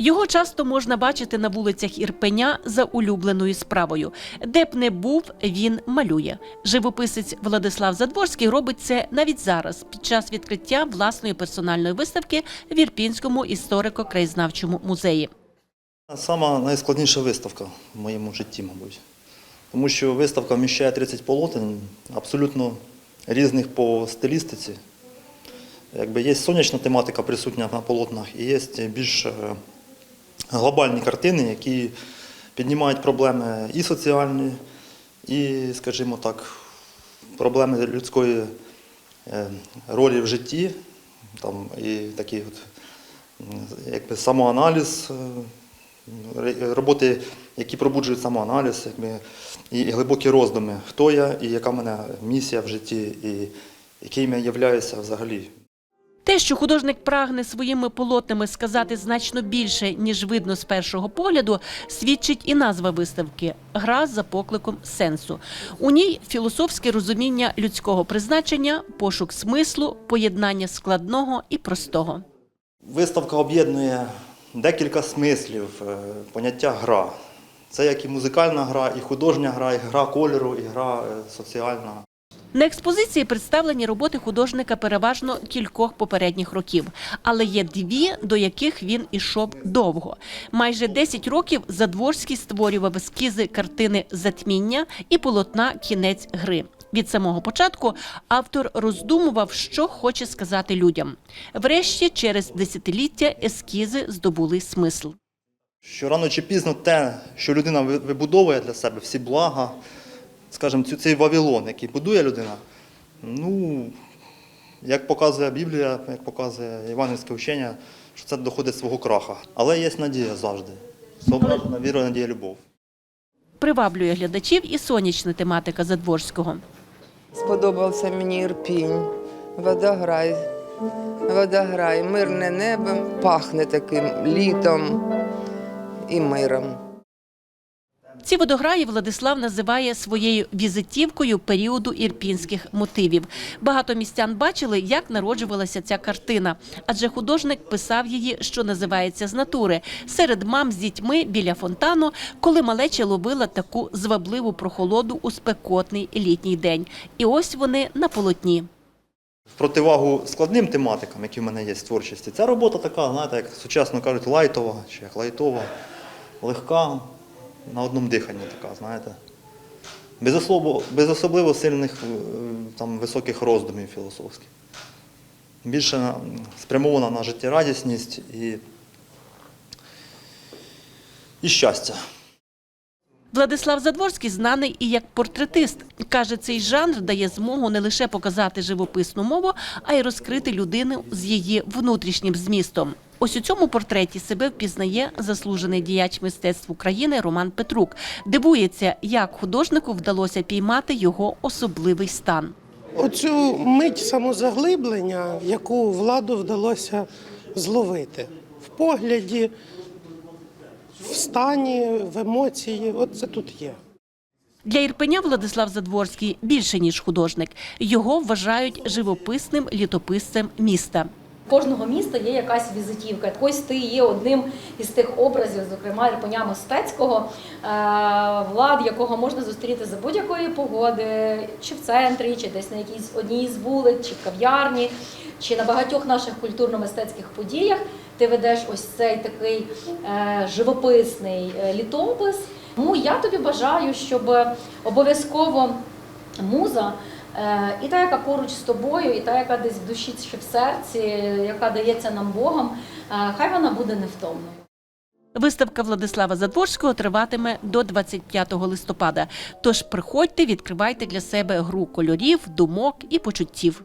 Його часто можна бачити на вулицях Ірпеня за улюбленою справою. Де б не був, він малює. Живописець Владислав Задворський робить це навіть зараз, під час відкриття власної персональної виставки в Ірпінському історико-краєзнавчому музеї. Сама найскладніша виставка в моєму житті, мабуть. Тому що виставка вміщає 30 полотен, абсолютно різних по стилістиці. Якби є сонячна тематика присутня на полотнах, і є більш е, глобальні картини, які піднімають проблеми і соціальні, і, скажімо так, проблеми людської е, ролі в житті, там, і такий от, якби, самоаналіз, е, роботи, які пробуджують самоаналіз, якби, і глибокі роздуми, хто я і яка в мене місія в житті, і яким я являюся взагалі. Те, що художник прагне своїми полотнами сказати значно більше, ніж видно з першого погляду, свідчить і назва виставки Гра за покликом сенсу. У ній філософське розуміння людського призначення, пошук смислу, поєднання складного і простого. Виставка об'єднує декілька смислів, е, поняття гра. Це як і музикальна гра, і художня гра, і гра кольору, і гра е, соціальна. На експозиції представлені роботи художника переважно кількох попередніх років, але є дві, до яких він ішов довго. Майже 10 років Задворський створював ескізи картини Затміння і полотна Кінець гри. Від самого початку автор роздумував, що хоче сказати людям. Врешті, через десятиліття ескізи здобули смисл. Що рано чи пізно те, що людина вибудовує для себе, всі блага, скажімо, цю- цей Вавилон, який будує людина, ну, як показує Біблія, як показує євангельське вчення, що це доходить свого краха. Але є надія завжди. Соображена віра, надія, любов. Приваблює глядачів і сонячна тематика Задворського. Сподобався мені Ірпінь, водограй, водограй, мирне небо, пахне таким літом і миром. Ці водограї Владислав називає своєю візитівкою періоду ірпінських мотивів. Багато містян бачили, як народжувалася ця картина, адже художник писав її, що називається з натури, серед мам з дітьми біля фонтану, коли малеча ловила таку звабливу прохолоду у спекотний літній день. І ось вони на полотні. В противагу складним тематикам, які в мене є в творчості, ця робота така, знаєте, як сучасно кажуть, лайтова, чи як лайтова, легка, на одному диханні така, знаєте. Без особливо, без особливо сильних е, там, високих роздумів філософських. Більше спрямована на життєрадісність і, і щастя. Владислав Задворський знаний і як портретист. Каже, цей жанр дає змогу не лише показати живописну мову, а й розкрити людину з її внутрішнім змістом. Ось у цьому портреті себе впізнає заслужений діяч мистецтв України Роман Петрук. Дивується, як художнику вдалося піймати його особливий стан. Оцю мить самозаглиблення, яку владу вдалося зловити в погляді, в стані, в емоції. От це тут є. Для Ірпеня Владислав Задворський більше ніж художник. Його вважають живописним літописцем міста. Кожного міста є якась візитівка. Ось ти є одним із тих образів, зокрема Ірпеня мистецького, е, влад, якого можна зустріти за будь-якої погоди, чи в центрі, чи десь на якійсь одній з вулиць, чи в кав'ярні, чи на багатьох наших культурно-мистецьких подіях. Ти ведеш ось цей такий е, живописний е, літопис. Тому я тобі бажаю, щоб обов'язково муза. Е, І та, яка поруч з тобою, і та, яка десь в душі чи в серці, яка дається нам Богом, е, хай вона буде невтомною. Виставка Владислава Задворського триватиме до 25 листопада. Тож приходьте, відкривайте для себе гру кольорів, думок і почуттів.